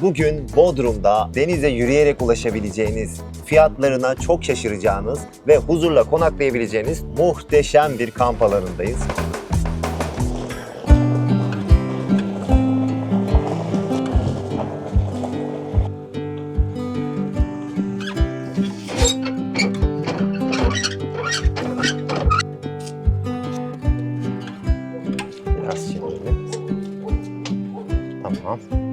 Bugün Bodrum'da denize yürüyerek ulaşabileceğiniz, fiyatlarına çok şaşıracağınız ve huzurla konaklayabileceğiniz muhteşem bir kamp alanındayız. Biraz çevirelim. Tamam.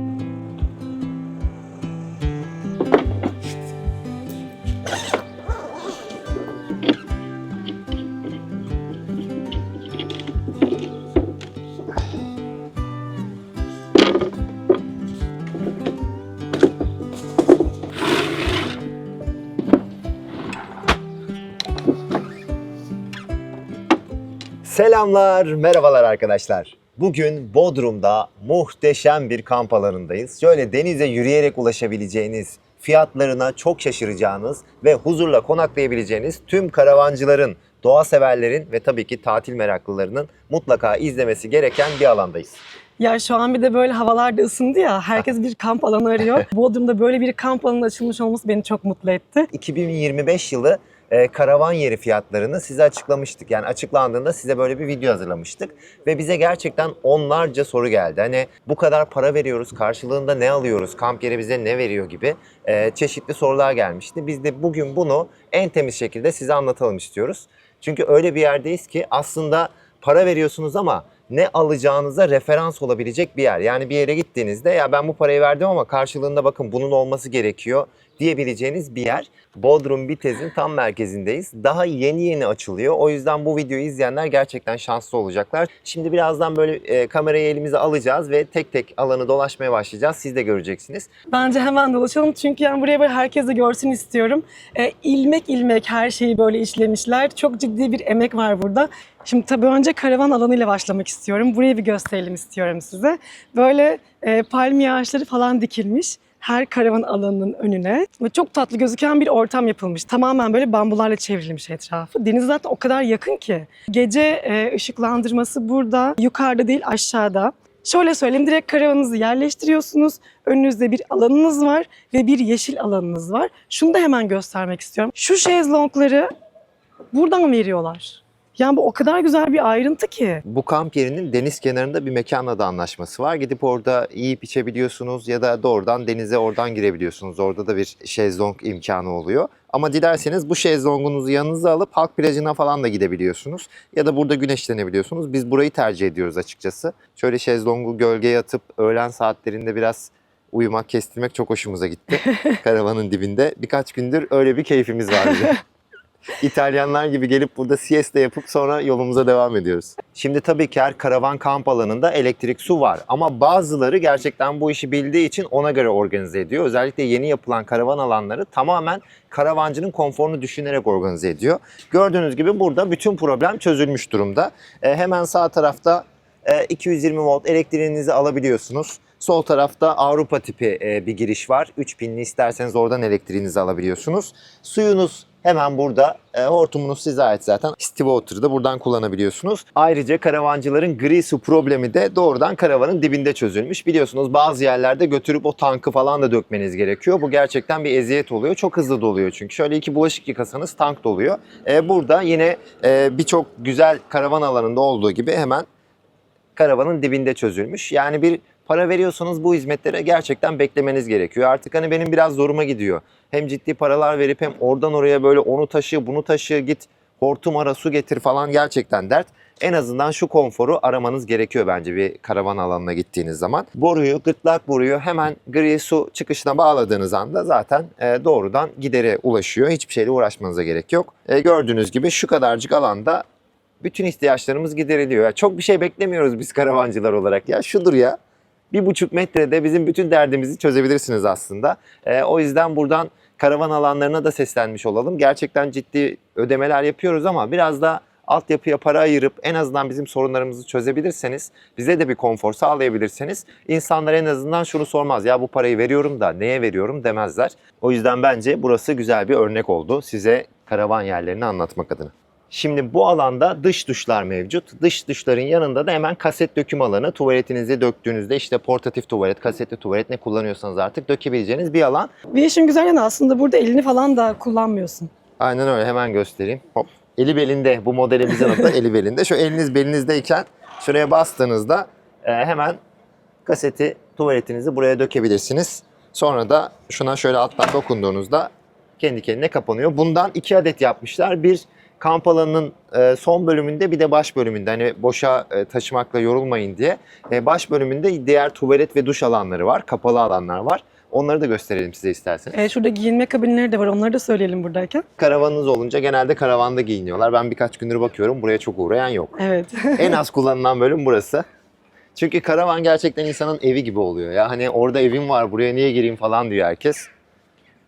Selamlar, merhabalar arkadaşlar. Bugün Bodrum'da muhteşem bir kamp alanındayız. Şöyle denize yürüyerek ulaşabileceğiniz, fiyatlarına çok şaşıracağınız ve huzurla konaklayabileceğiniz tüm karavancıların, doğa severlerin ve tabii ki tatil meraklılarının mutlaka izlemesi gereken bir alandayız. Ya şu an bir de böyle havalar da ısındı ya. Herkes bir kamp alanı arıyor. Bodrum'da böyle bir kamp alanı açılmış olması beni çok mutlu etti. 2025 yılı e, karavan yeri fiyatlarını size açıklamıştık. Yani açıklandığında size böyle bir video hazırlamıştık. Ve bize gerçekten onlarca soru geldi. Hani bu kadar para veriyoruz, karşılığında ne alıyoruz, kamp yeri bize ne veriyor gibi e, çeşitli sorular gelmişti. Biz de bugün bunu en temiz şekilde size anlatalım istiyoruz. Çünkü öyle bir yerdeyiz ki aslında para veriyorsunuz ama ne alacağınıza referans olabilecek bir yer. Yani bir yere gittiğinizde ya ben bu parayı verdim ama karşılığında bakın bunun olması gerekiyor diyebileceğiniz bir yer. Bodrum Bitez'in tam merkezindeyiz. Daha yeni yeni açılıyor. O yüzden bu videoyu izleyenler gerçekten şanslı olacaklar. Şimdi birazdan böyle e, kamerayı elimize alacağız ve tek tek alanı dolaşmaya başlayacağız. Siz de göreceksiniz. Bence hemen dolaşalım çünkü yani buraya böyle herkes de görsün istiyorum. E, ilmek ilmek her şeyi böyle işlemişler. Çok ciddi bir emek var burada. Şimdi tabii önce karavan alanıyla başlamak istiyorum. Burayı bir gösterelim istiyorum size. Böyle e, palmiye ağaçları falan dikilmiş her karavan alanının önüne ve çok tatlı gözüken bir ortam yapılmış. Tamamen böyle bambularla çevrilmiş etrafı. Deniz zaten o kadar yakın ki. Gece e, ışıklandırması burada, yukarıda değil aşağıda. Şöyle söyleyeyim, direkt karavanınızı yerleştiriyorsunuz. Önünüzde bir alanınız var ve bir yeşil alanınız var. Şunu da hemen göstermek istiyorum. Şu şezlongları buradan veriyorlar. Yani bu o kadar güzel bir ayrıntı ki. Bu kamp yerinin deniz kenarında bir mekanla da anlaşması var. Gidip orada yiyip içebiliyorsunuz ya da doğrudan denize oradan girebiliyorsunuz. Orada da bir şezlong imkanı oluyor. Ama dilerseniz bu şezlongunuzu yanınıza alıp halk plajına falan da gidebiliyorsunuz. Ya da burada güneşlenebiliyorsunuz. Biz burayı tercih ediyoruz açıkçası. Şöyle şezlongu gölgeye atıp öğlen saatlerinde biraz uyumak, kestirmek çok hoşumuza gitti. Karavanın dibinde. Birkaç gündür öyle bir keyfimiz var. İtalyanlar gibi gelip burada siesta yapıp sonra yolumuza devam ediyoruz. Şimdi tabii ki her karavan kamp alanında elektrik su var ama bazıları gerçekten bu işi bildiği için ona göre organize ediyor. Özellikle yeni yapılan karavan alanları tamamen karavancının konforunu düşünerek organize ediyor. Gördüğünüz gibi burada bütün problem çözülmüş durumda. E, hemen sağ tarafta e, 220 volt elektriğinizi alabiliyorsunuz. Sol tarafta Avrupa tipi e, bir giriş var. 3 pinli isterseniz oradan elektriğinizi alabiliyorsunuz. Suyunuz hemen burada. E, hortumunuz size ait zaten. Steve Water'ı da buradan kullanabiliyorsunuz. Ayrıca karavancıların gri su problemi de doğrudan karavanın dibinde çözülmüş. Biliyorsunuz bazı yerlerde götürüp o tankı falan da dökmeniz gerekiyor. Bu gerçekten bir eziyet oluyor. Çok hızlı doluyor çünkü. Şöyle iki bulaşık yıkasanız tank doluyor. E, burada yine e, birçok güzel karavan alanında olduğu gibi hemen karavanın dibinde çözülmüş. Yani bir para veriyorsanız bu hizmetlere gerçekten beklemeniz gerekiyor. Artık hani benim biraz zoruma gidiyor. Hem ciddi paralar verip hem oradan oraya böyle onu taşı, bunu taşı, git hortum ara su getir falan gerçekten dert. En azından şu konforu aramanız gerekiyor bence bir karavan alanına gittiğiniz zaman. Boruyu, gırtlak boruyu hemen gri su çıkışına bağladığınız anda zaten e, doğrudan gidere ulaşıyor. Hiçbir şeyle uğraşmanıza gerek yok. E, gördüğünüz gibi şu kadarcık alanda bütün ihtiyaçlarımız gideriliyor. Ya çok bir şey beklemiyoruz biz karavancılar olarak ya. Şudur ya. Bir buçuk metrede bizim bütün derdimizi çözebilirsiniz aslında. Ee, o yüzden buradan karavan alanlarına da seslenmiş olalım. Gerçekten ciddi ödemeler yapıyoruz ama biraz da altyapıya para ayırıp en azından bizim sorunlarımızı çözebilirseniz, bize de bir konfor sağlayabilirseniz insanlar en azından şunu sormaz. Ya bu parayı veriyorum da neye veriyorum demezler. O yüzden bence burası güzel bir örnek oldu size karavan yerlerini anlatmak adına. Şimdi bu alanda dış duşlar mevcut. Dış duşların yanında da hemen kaset döküm alanı. Tuvaletinizi döktüğünüzde işte portatif tuvalet, kasetli tuvalet ne kullanıyorsanız artık dökebileceğiniz bir alan. Bir işin güzel yanı aslında burada elini falan da kullanmıyorsun. Aynen öyle hemen göstereyim. Hop. Eli belinde bu modelimizin adı eli belinde. Şu eliniz belinizdeyken şuraya bastığınızda e, hemen kaseti tuvaletinizi buraya dökebilirsiniz. Sonra da şuna şöyle alttan dokunduğunuzda kendi kendine kapanıyor. Bundan iki adet yapmışlar. Bir kamp alanının e, son bölümünde bir de baş bölümünde hani boşa e, taşımakla yorulmayın diye. E, baş bölümünde diğer tuvalet ve duş alanları var. Kapalı alanlar var. Onları da gösterelim size isterseniz. E, şurada giyinme kabinleri de var. Onları da söyleyelim buradayken. Karavanınız olunca genelde karavanda giyiniyorlar. Ben birkaç gündür bakıyorum buraya çok uğrayan yok. Evet. en az kullanılan bölüm burası. Çünkü karavan gerçekten insanın evi gibi oluyor ya. Hani orada evim var buraya niye gireyim falan diyor herkes.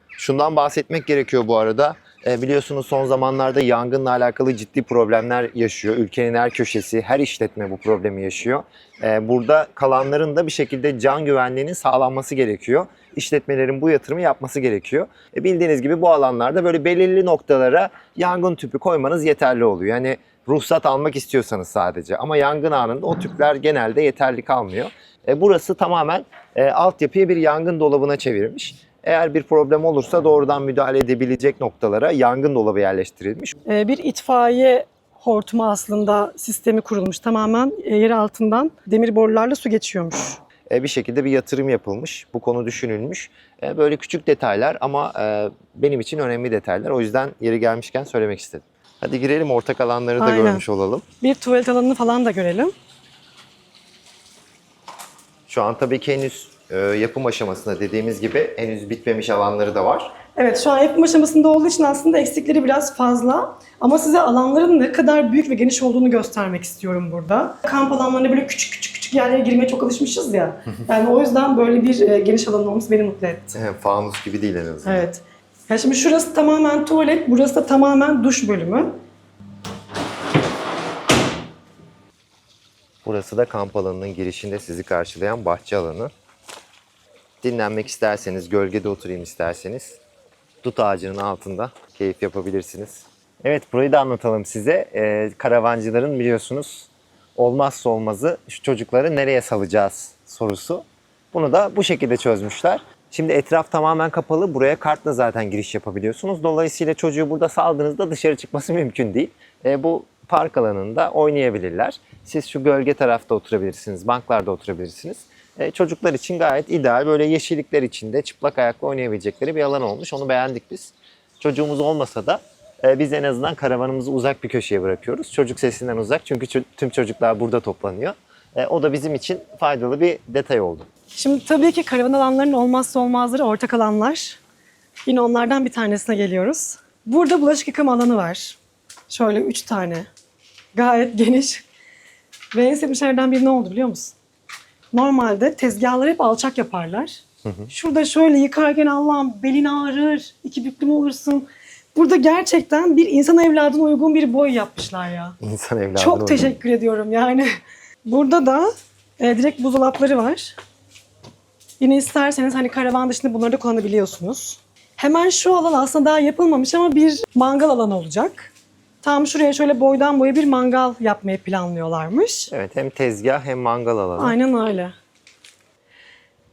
Şundan bahsetmek gerekiyor bu arada. E, biliyorsunuz son zamanlarda yangınla alakalı ciddi problemler yaşıyor. Ülkenin her köşesi, her işletme bu problemi yaşıyor. E, burada kalanların da bir şekilde can güvenliğinin sağlanması gerekiyor. İşletmelerin bu yatırımı yapması gerekiyor. E, bildiğiniz gibi bu alanlarda böyle belirli noktalara yangın tüpü koymanız yeterli oluyor. Yani ruhsat almak istiyorsanız sadece. Ama yangın anında o tüpler genelde yeterli kalmıyor. Burası tamamen e, altyapıyı bir yangın dolabına çevirmiş. Eğer bir problem olursa doğrudan müdahale edebilecek noktalara yangın dolabı yerleştirilmiş. E, bir itfaiye hortumu aslında sistemi kurulmuş. Tamamen e, yer altından demir borularla su geçiyormuş. E, bir şekilde bir yatırım yapılmış. Bu konu düşünülmüş. E, böyle küçük detaylar ama benim için önemli detaylar. O yüzden yeri gelmişken söylemek istedim. Hadi girelim ortak alanları da Aynen. görmüş olalım. Bir tuvalet alanını falan da görelim. Şu an tabii ki henüz e, yapım aşamasında dediğimiz gibi henüz bitmemiş alanları da var. Evet şu an yapım aşamasında olduğu için aslında eksikleri biraz fazla. Ama size alanların ne kadar büyük ve geniş olduğunu göstermek istiyorum burada. Kamp alanlarına böyle küçük küçük küçük yerlere girmeye çok alışmışız ya. Yani o yüzden böyle bir e, geniş alan olması beni mutlu etti. E, fanus gibi değil en azından. Evet. Ya şimdi şurası tamamen tuvalet, burası da tamamen duş bölümü. Burası da kamp alanının girişinde sizi karşılayan bahçe alanı. Dinlenmek isterseniz, gölgede oturayım isterseniz dut ağacının altında keyif yapabilirsiniz. Evet burayı da anlatalım size. Ee, karavancıların biliyorsunuz olmazsa olmazı şu çocukları nereye salacağız sorusu. Bunu da bu şekilde çözmüşler. Şimdi etraf tamamen kapalı. Buraya kartla zaten giriş yapabiliyorsunuz. Dolayısıyla çocuğu burada saldığınızda dışarı çıkması mümkün değil. E, bu park alanında oynayabilirler. Siz şu gölge tarafta oturabilirsiniz, banklarda oturabilirsiniz. E, çocuklar için gayet ideal. Böyle yeşillikler içinde çıplak ayakla oynayabilecekleri bir alan olmuş. Onu beğendik biz. Çocuğumuz olmasa da e, biz en azından karavanımızı uzak bir köşeye bırakıyoruz. Çocuk sesinden uzak çünkü tüm çocuklar burada toplanıyor. E, o da bizim için faydalı bir detay oldu. Şimdi tabii ki karavan alanlarının olmazsa olmazları ortak alanlar. Yine onlardan bir tanesine geliyoruz. Burada bulaşık yıkama alanı var. Şöyle üç tane. Gayet geniş. Ve en sevdiğim şeylerden biri ne oldu biliyor musun? Normalde tezgahları hep alçak yaparlar. Şurada şöyle yıkarken Allah'ım belin ağrır, iki büklüm olursun. Burada gerçekten bir insan evladına uygun bir boy yapmışlar ya. İnsan evladı. Çok teşekkür ediyorum yani. Burada da e, direkt buzdolapları var. Yine isterseniz hani karavan dışında bunları da kullanabiliyorsunuz. Hemen şu alan aslında daha yapılmamış ama bir mangal alanı olacak. Tam şuraya şöyle boydan boya bir mangal yapmayı planlıyorlarmış. Evet hem tezgah hem mangal alanı. Aynen öyle.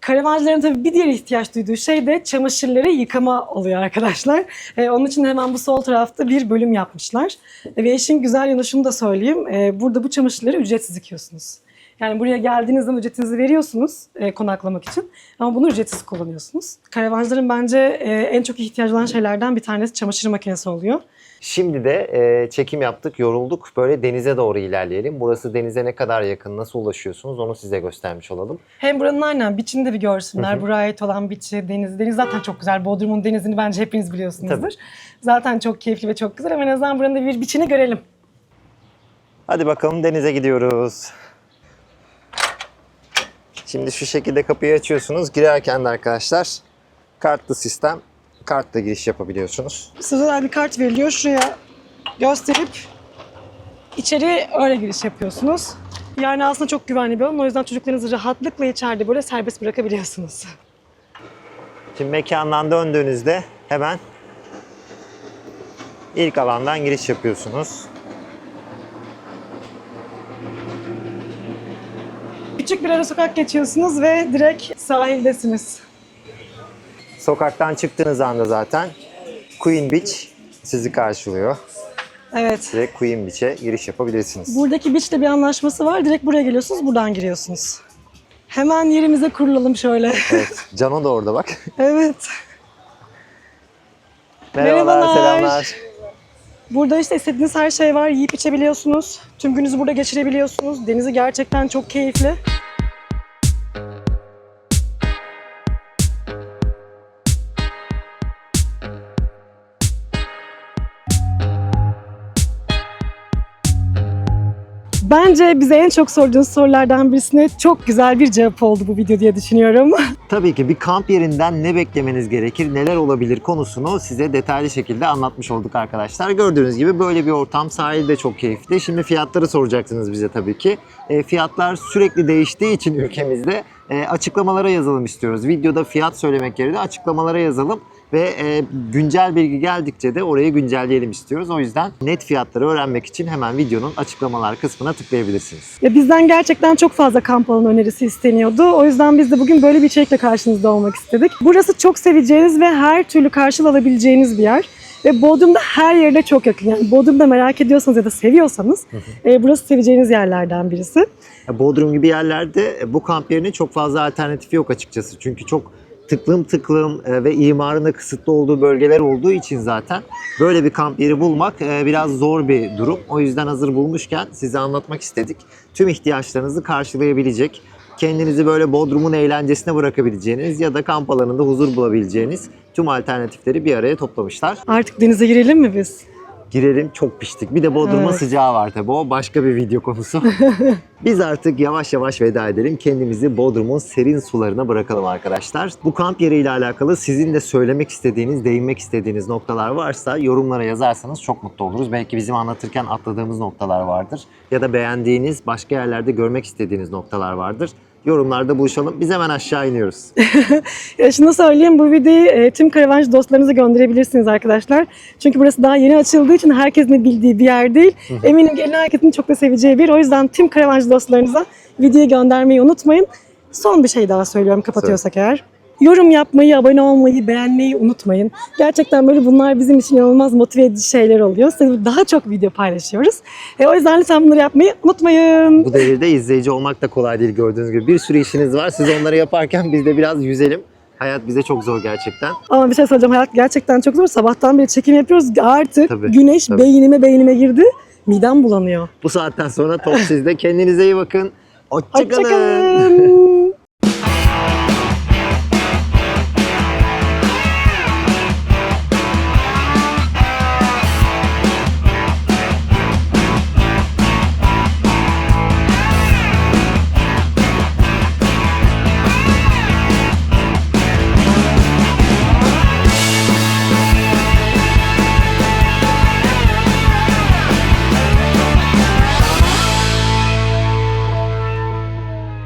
Karavancıların tabii bir diğer ihtiyaç duyduğu şey de çamaşırları yıkama oluyor arkadaşlar. Ee, onun için hemen bu sol tarafta bir bölüm yapmışlar. Ee, ve işin güzel yanı şunu da söyleyeyim. Ee, burada bu çamaşırları ücretsiz yıkıyorsunuz. Yani buraya geldiğiniz zaman ücretinizi veriyorsunuz e, konaklamak için. Ama bunu ücretsiz kullanıyorsunuz. Karavancıların bence e, en çok ihtiyacı olan şeylerden bir tanesi çamaşır makinesi oluyor. Şimdi de e, çekim yaptık, yorulduk. Böyle denize doğru ilerleyelim. Burası denize ne kadar yakın, nasıl ulaşıyorsunuz onu size göstermiş olalım. Hem buranın aynen biçini de bir görsünler. Buraya ait olan biçi, deniz. Deniz zaten çok güzel. Bodrum'un denizini bence hepiniz biliyorsunuzdur. Tabii. Zaten çok keyifli ve çok güzel. Ama en azından buranın da bir biçini görelim. Hadi bakalım denize gidiyoruz. Şimdi şu şekilde kapıyı açıyorsunuz. Girerken de arkadaşlar kartlı sistem, kartla giriş yapabiliyorsunuz. Size bir kart veriliyor. Şuraya gösterip içeri öyle giriş yapıyorsunuz. Yani aslında çok güvenli bir alan. O yüzden çocuklarınızı rahatlıkla içeride böyle serbest bırakabiliyorsunuz. Şimdi mekandan döndüğünüzde hemen ilk alandan giriş yapıyorsunuz. Küçük bir ara sokak geçiyorsunuz ve direkt sahildesiniz. Sokaktan çıktığınız anda zaten Queen Beach sizi karşılıyor. Evet. Direkt Queen Beach'e giriş yapabilirsiniz. Buradaki beach'te bir anlaşması var. Direkt buraya geliyorsunuz, buradan giriyorsunuz. Hemen yerimize kurulalım şöyle. Evet. Cano da orada bak. evet. Merhabalar, Merhabalar. selamlar. Burada işte istediğiniz her şey var. Yiyip içebiliyorsunuz. Tüm gününüzü burada geçirebiliyorsunuz. Denizi gerçekten çok keyifli. Bence bize en çok sorduğunuz sorulardan birisine çok güzel bir cevap oldu bu video diye düşünüyorum. Tabii ki bir kamp yerinden ne beklemeniz gerekir, neler olabilir konusunu size detaylı şekilde anlatmış olduk arkadaşlar. Gördüğünüz gibi böyle bir ortam sahilde çok keyifli. Şimdi fiyatları soracaksınız bize tabii ki. E, fiyatlar sürekli değiştiği için ülkemizde e, açıklamalara yazalım istiyoruz. Videoda fiyat söylemek yerine açıklamalara yazalım ve e, güncel bilgi geldikçe de orayı güncelleyelim istiyoruz. O yüzden net fiyatları öğrenmek için hemen videonun açıklamalar kısmına tıklayabilirsiniz. Ya bizden gerçekten çok fazla kamp alanı önerisi isteniyordu. O yüzden biz de bugün böyle bir içerikle karşınızda olmak istedik. Burası çok seveceğiniz ve her türlü karşıl alabileceğiniz bir yer. Ve Bodrum'da her yerde çok yakın. Yani Bodrum'da merak ediyorsanız ya da seviyorsanız e, burası seveceğiniz yerlerden birisi. Bodrum gibi yerlerde e, bu kamp yerine çok fazla alternatifi yok açıkçası. Çünkü çok tıklım tıklım e, ve imarın da kısıtlı olduğu bölgeler olduğu için zaten böyle bir kamp yeri bulmak e, biraz zor bir durum. O yüzden hazır bulmuşken size anlatmak istedik. Tüm ihtiyaçlarınızı karşılayabilecek, kendinizi böyle Bodrum'un eğlencesine bırakabileceğiniz ya da kamp alanında huzur bulabileceğiniz tüm alternatifleri bir araya toplamışlar. Artık denize girelim mi biz? Girelim çok piştik. Bir de Bodrum'un Evet. sıcağı var tabii. O başka bir video konusu. Biz artık yavaş yavaş veda edelim. Kendimizi Bodrum'un serin sularına bırakalım arkadaşlar. Bu kamp yeriyle alakalı sizin de söylemek istediğiniz, değinmek istediğiniz noktalar varsa yorumlara yazarsanız çok mutlu oluruz. Belki bizim anlatırken atladığımız noktalar vardır. Ya da beğendiğiniz, başka yerlerde görmek istediğiniz noktalar vardır. Yorumlarda buluşalım. Biz hemen aşağı iniyoruz. Ya şunu söyleyeyim bu videoyu e, tüm karavancı dostlarınıza gönderebilirsiniz arkadaşlar. Çünkü burası daha yeni açıldığı için herkesin de bildiği bir yer değil. Eminim gelen herkesin çok da seveceği bir. O yüzden tüm karavancı dostlarınıza videoyu göndermeyi unutmayın. Son bir şey daha söylüyorum kapatıyorsak eğer. Yorum yapmayı, abone olmayı, beğenmeyi unutmayın. Gerçekten böyle bunlar bizim için inanılmaz motive edici şeyler oluyor. Size daha çok video paylaşıyoruz. E, o yüzden lütfen bunları yapmayı unutmayın. Bu devirde izleyici olmak da kolay değil gördüğünüz gibi. Bir sürü işiniz var. Siz onları yaparken biz de biraz yüzelim. Hayat bize çok zor gerçekten. Ama bir şey söyleyeceğim. Hayat gerçekten çok zor. Sabahtan beri çekim yapıyoruz. Artık Tabii, güneş tabii. beynime beynime girdi. Midem bulanıyor. Bu saatten sonra top sizde. Kendinize iyi bakın. Hoşçakalın. Hoşçakalın.